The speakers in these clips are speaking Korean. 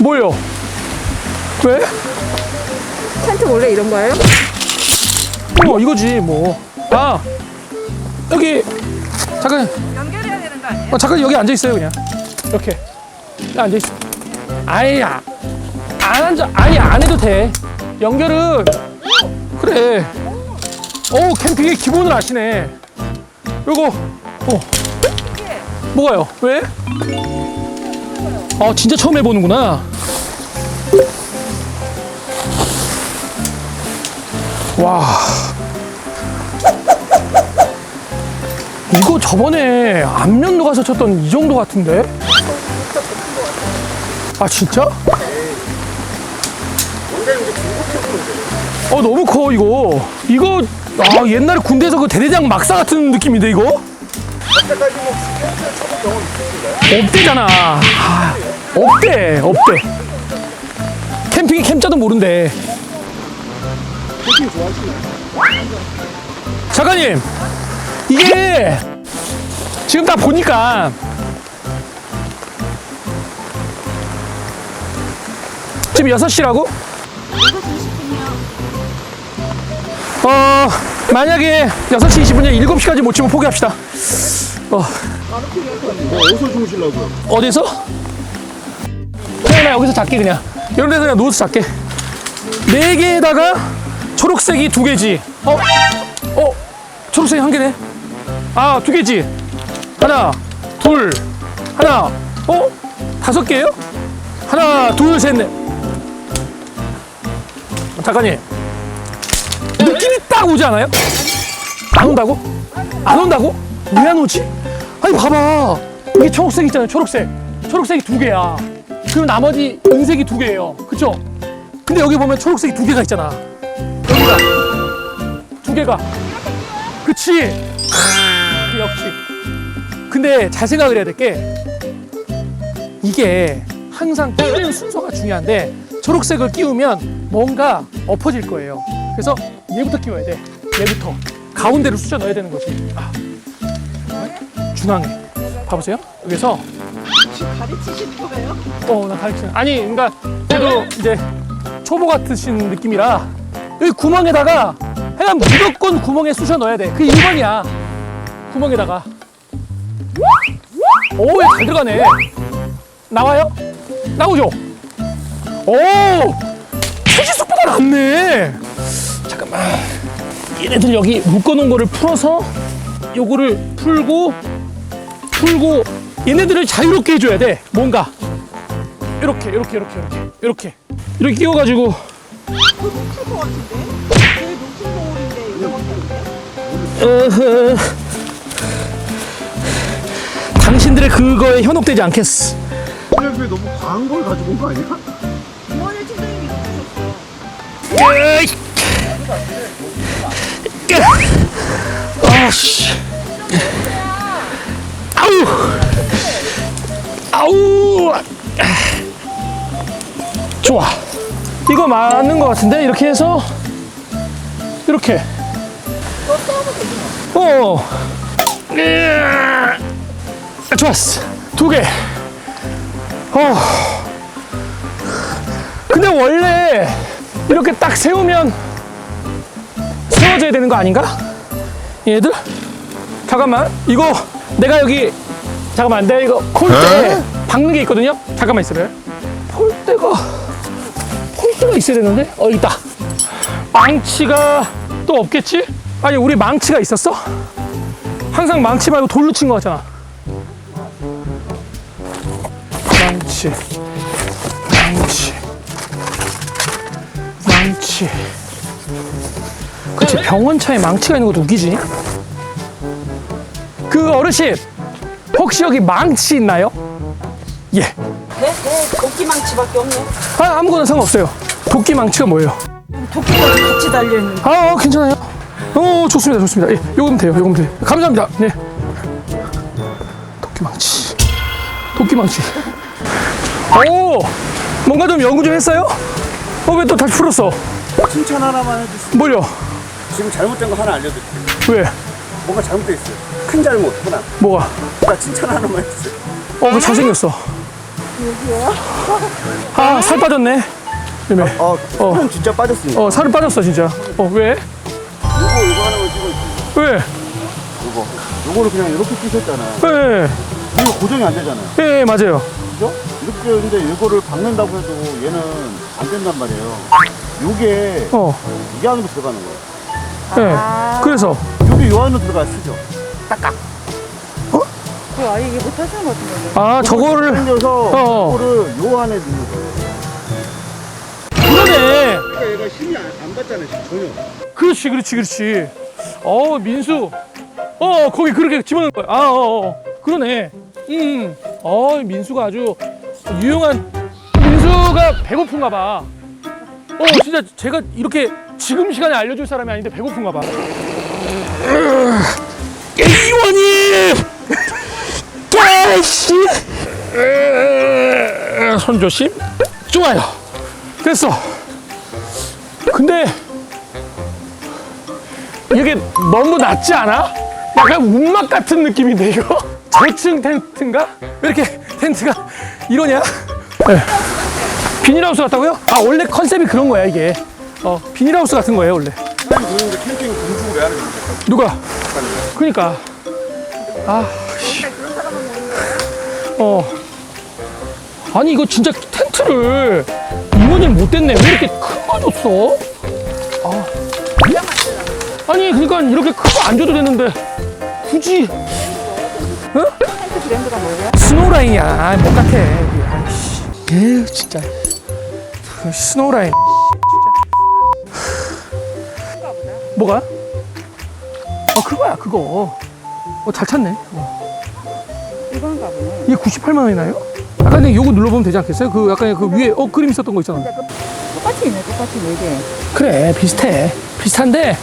뭐요? 왜? 텐트 원래 이런 거예요? 뭐 이거지 뭐. 아 여기 잠깐 연결해야 되는 거 아니에요? 어, 잠깐 여기 앉아 있어요 그냥 이렇게 앉아 있어. 아예 안 앉아 아니 안 해도 돼. 연결은 그래. 오 캠핑의 기본을 아시네. 요거 어 뭐가요? 왜? 아 진짜 처음 해보는구나. 와. 이거 저번에 안면도 가서 쳤던 이 정도 같은데? 아 진짜? 어 너무 커 이거 이거 아 옛날에 군대에서 그 대대장 막사 같은 느낌인데 이거? 없대잖아. 아, 없대 없대. 캠핑에 캠자도 모른대. 작가님 이게 지금 다 보니까 지금 6시라고? 어 만약에 6시 20분에 7시까지 못 치면 포기합시다 어뭐 어디서 주무시려고요? 어디서? 그냥 나 여기서 작게 그냥 이런 데서 그냥 누워서 작게 네 개에다가 초록색이 두 개지 어? 어? 초록색이 한 개네 아 두 개지 하나 둘 하나 어? 다섯 개예요? 하나 둘 셋 넷 작가님 느낌이 딱 오지 않아요? 안 온다고? 안 온다고? 왜 안 오지? 아니 봐봐 이게 초록색 있잖아요 초록색 초록색이 두 개야 그럼 나머지 은색이 두 개예요 그쵸? 근데 여기 보면 초록색이 두 개가 있잖아 여기가 두 개가 그치 그 역시 근데 잘 생각을 해야 될 게 이게 항상 끼우는 순서가 중요한데 초록색을 끼우면 뭔가 엎어질 거예요 그래서 얘부터 끼워야 돼 얘부터 가운데를 쑤셔 넣어야 되는 거지 아. 중앙에 봐보세요 여기서 가르치시는 거예요? 어, 나 가르치는. 아니, 그러니까 그래도 이제 초보 같으신 느낌이라 여기 구멍에다가 그냥 무조건 구멍에 쑤셔 넣어야 돼. 그 1번이야. 구멍에다가. 오, 얘잘 들어가네. 나와요? 나오죠? 오! 최지숙보다 낫네. 얘네들 여기 묶어놓은 거를 풀어서 요거를 풀고 풀고 얘네들을 자유롭게 해줘야 돼. 뭔가 이렇게 이렇게 이렇게 이렇게 이렇게 이렇게 끼워가지고 그거 높을 것 같은데? 제일 높은 거울인데 이거 어허, 당신들의 그거에 현혹되지 않겠어. 왜 너무 과한 걸 가지고 온 거 아니야? 부모님 팀장님이 으이. 으. 아씨. 아우. 아우. 좋아. 이거 맞는 것 같은데 이렇게 해서 이렇게. 어. 으아. 좋았어. 두 개. 어. 근데 원래 이렇게 딱 세우면 세워져야 되는 거 아닌가? 얘들? 잠깐만 이거 내가 여기 잠깐만 내가 이거 폴대 박는 게 있거든요 잠깐만 있어봐요 폴대가 폴대가 있어야 되는데 어 있다 망치가 또 없겠지? 아니 우리 망치가 있었어? 항상 망치 말고 돌로 친 거 같잖아 망치 망치 망치 그치 병원 차에 망치가 있는 것도 웃기지? 그 어르신 혹시 여기 망치 있나요? 예. 네? 네 도끼망치밖에 없네. 아, 아무거나 상관없어요. 도끼 망치가 뭐예요? 도끼까지 같이 달려있는 아 어, 괜찮아요. 어 좋습니다 좋습니다. 예, 요거면 돼요 요거면 돼요. 감사합니다. 네. 도끼 망치. 도끼 망치. 오! 뭔가 좀 연구 좀 했어요? 어 왜 또 다시 풀었어? 칭찬 하나만 해주세요. 뭘요? 지금 잘못된 거 하나 알려드릴게요. 왜? 뭔가 잘못돼 있어요. 큰 잘못 하나. 뭐가? 나 칭찬 하나만 해주세요. 어, 그 잘생겼어. 아, 살 빠졌네. 요즘에. 어, 어. 형 진짜 빠졌습니다. 어, 살이 빠졌어, 진짜. 어, 왜? 요거 요거 하나만 찍어. 왜? 요거. 요거를 그냥 이렇게 끼셨잖아. 왜? 이거 고정이 안 되잖아. 예, 예, 맞아요. 그죠? 이렇게 근데 이거를 박는다고 해도 얘는 안 된단 말이에요. 요게 어, 이 안으로 들어가는 거예요. 예. 그래서. 요게 요 안으로 들어가 쓰죠. 그 아예 이게 못 하시는 것 같은데. 아, 저거를. 당겨서 어. 이거를 요 안에 넣는 거예요. 그러네. 그러니까 얘가 힘이 안, 안 받잖아요, 지금 전혀. 그렇지, 그렇지, 그렇지. 어, 민수. 어, 거기 그렇게 집어넣을 거야. 아, 어, 어. 그러네. 음. 어, 민수가 아주 유용한. 민수가 배고픈가 봐. 어, 진짜 제가 이렇게 지금 시간에 알려줄 사람이 아닌데 배고픈가 봐. 이원이! 야이씨! 손 조심. 좋아요. 됐어. 근데 이게 너무 낮지 않아? 약간 운막 같은 느낌인데 이거? 저층 텐트인가? 왜 이렇게 텐트가 이러냐? 네. 비닐하우스 같다고요? 아 원래 컨셉이 그런 거야 이게 어 비닐하우스 같은 거예요 원래 사람이 그러는데 캠핑 공중을 왜 하는 겁니까? 누가? 그니까 아 씨. 어 아니 이거 진짜 텐트를 이모님 못 됐네 왜 이렇게 큰 거 줬어? 아 아니 그러니까 이렇게 큰 거 안 줘도 되는데 굳이 응? 브랜드가 뭐예요? 스노우라인이야 못 같아 에휴 진짜 그 스노우라인 뭐가? 어 그거야 그거 어 잘 찾네 어. 이건가 보네. 이게 98만 원이나요? 아까 근데 요거 눌러보면 되지 않겠어요? 그 약간 그 위에 어 그림 있었던 거 있잖아 똑같이 있네, 똑같이 네 개. 그래 비슷해 비슷한데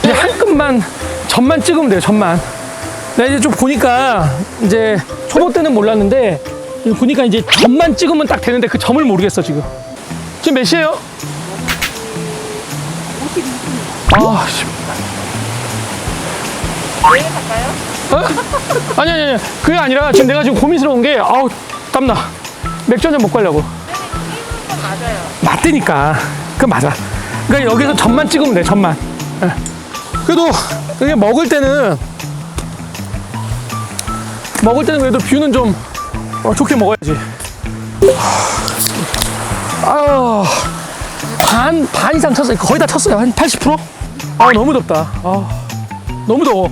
이제 한 끈만 점만 찍으면 돼요 점만 내가 이제 좀 보니까 이제 초보 때는 몰랐는데 이제 보니까 이제 점만 찍으면 딱 되는데 그 점을 모르겠어 지금 지금 몇 시에요? 아, 씨. 내일 갈까요? 어? 아니, 아니, 아니. 그게 아니라 지금 내가 지금 고민스러운 게, 아우, 땀나. 맥주 한잔 먹고 하려고. 맞아요. 맞다니까. 그건 맞아. 그러니까 여기서 점만 찍으면 돼, 점만. 예. 그래도 이게 먹을 때는 먹을 때는 그래도 뷰는 좀 어, 좋게 먹어야지. 아, 반, 반 이상 쳤어요. 거의 다 쳤어요. 한 80%? 아, 너무 덥다. 아, 너무 더워.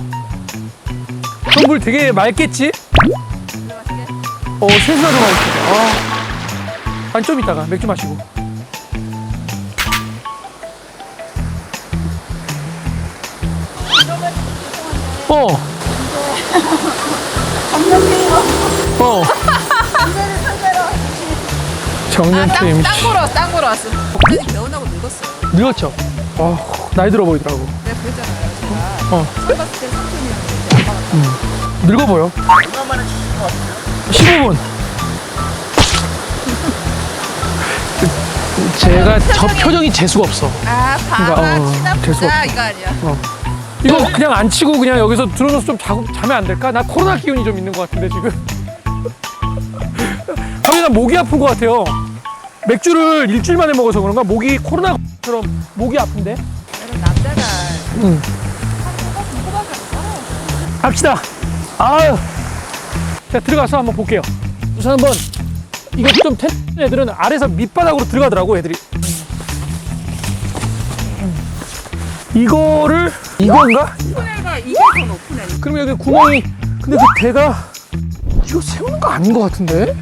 그럼 물 되게 맑겠지? 어, 세수가 하고 싶다. 아. 아니, 좀 이따가 맥주 마시고. 어. 어. 정년 땅, 트임. 땅 보러 왔어, 땅 보러 왔어. 복근이 개운하고 늙었어. 늙었죠? 아, 나이 들어 보이더라고. 내가 그랬잖아요. 제가 어. 처음 봤을 때 삼촌이었는데 아빠가 늙어 보여. 15분. 제가 저 표정이 재수가 없어. 아, 그러니까, 봐봐, 어, 치다 재수 보자 없어. 이거 아니야. 이거 그냥 안 치고 그냥 여기서 들어줘서 좀 자고 자면 안 될까? 나 코로나 기운이 좀 있는 것 같은데 지금. 형이 나 목이 아픈 것 같아요. 맥주를 일주일 만에 먹어서 그런가? 목이 코로나처럼 목이 아픈데? 남자가 응. 갑시다. 아유. 자, 들어가서 한번 볼게요. 우선 한번, 이거 좀 텐 애들은 아래서 밑바닥으로 들어가더라고, 애들이. 이거를, 이건가? 더 높은 애. 그러면 여기 구멍이, 근데 그 대가, 이거 세우는 거 아닌 것 같은데?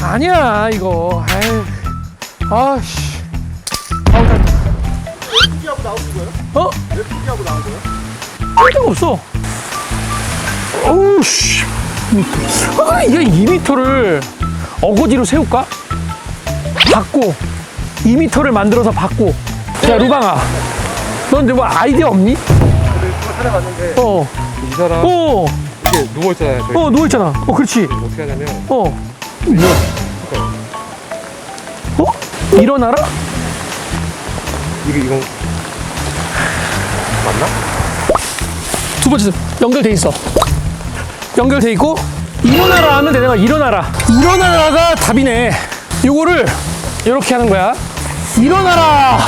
아니야, 이거. 아유. 아씨. 나오신 거예요? 어? 왜 포기하고 나온 거예요? 할 데가 없어. 어우, 씨. 아, 이게 2m를 어거지로 세울까? 받고, 2m를 만들어서 받고. 야, 루방아. 넌 이제 뭐 아이디어 없니? 찾아봤는데 어, 이 사람 어, 이렇게 누워 있잖아요. 저희 어, 누워있잖아. 어, 그렇지. 어떻게 하냐면 어. 뭐야? 어? 일어나라? 이거 이거 맞나? 두 번째 연결돼 있어. 연결돼 있고 일어나라 하면 되는 거야 일어나라. 일어나라가 답이네. 요거를 이렇게 하는 거야. 일어나라